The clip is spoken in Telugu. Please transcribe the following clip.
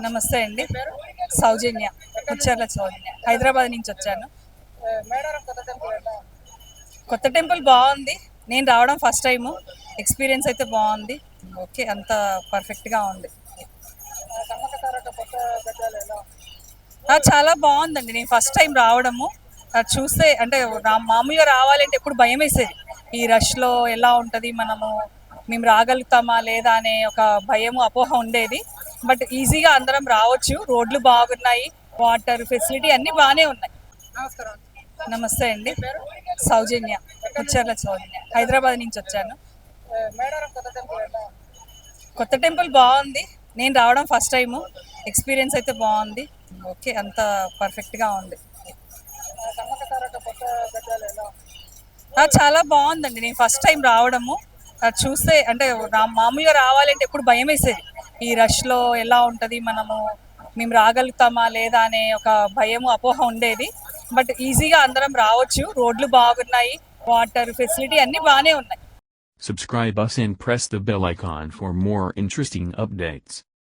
నమస్తే అండి. సౌజన్య ముచ్చర్ల సౌజన్య. హైదరాబాద్ నుంచి వచ్చాను. కొత్త టెంపుల్ బాగుంది. నేను రావడం ఫస్ట్ టైము. ఎక్స్పీరియన్స్ అయితే బాగుంది. ఓకే అంత పర్ఫెక్ట్గా ఉంది. చాలా బాగుందండి. నేను ఫస్ట్ టైం రావడము. అది చూస్తే అంటే రా- మామూలుగా రావాలంటే ఎప్పుడు భయం వేసేది. ఈ రష్లో ఎలా ఉంటుంది మనము? మేము రాగలుగుతామా లేదా అనే ఒక భయము అపోహ ఉండేది. బట్ ఈజీగా అందరం రావచ్చు. రోడ్లు బాగున్నాయి. వాటర్ ఫెసిలిటీ అన్నీ బాగానే ఉన్నాయి. నమస్తే అండి. సౌజన్య. ముచ్చర్ల సౌజన్య. హైదరాబాద్ నుంచి వచ్చాను. కొత్త టెంపుల్ బాగుంది. నేను రావడం ఫస్ట్ టైము. ఎక్స్పీరియన్స్ అయితే బాగుంది. ఓకే అంత పర్ఫెక్ట్గా ఉంది. చాలా బాగుందండి. నేను ఫస్ట్ టైం రావడము. చూస్తే అంటే మామూలుగా రావాలంటే ఎప్పుడు భయం వేసేది ఈ రష్లో ఎలా ఉంటుంది? మనము మేము రాగలుగుతామా లేదా అనే ఒక భయము అపోహ ఉండేది. బట్ ఈజీగా అందరం రావచ్చు. రోడ్లు బాగున్నాయి. వాటర్ ఫెసిలిటీ అన్నీ బాగానే ఉన్నాయి. Subscribe us and press the bell icon for more interesting updates.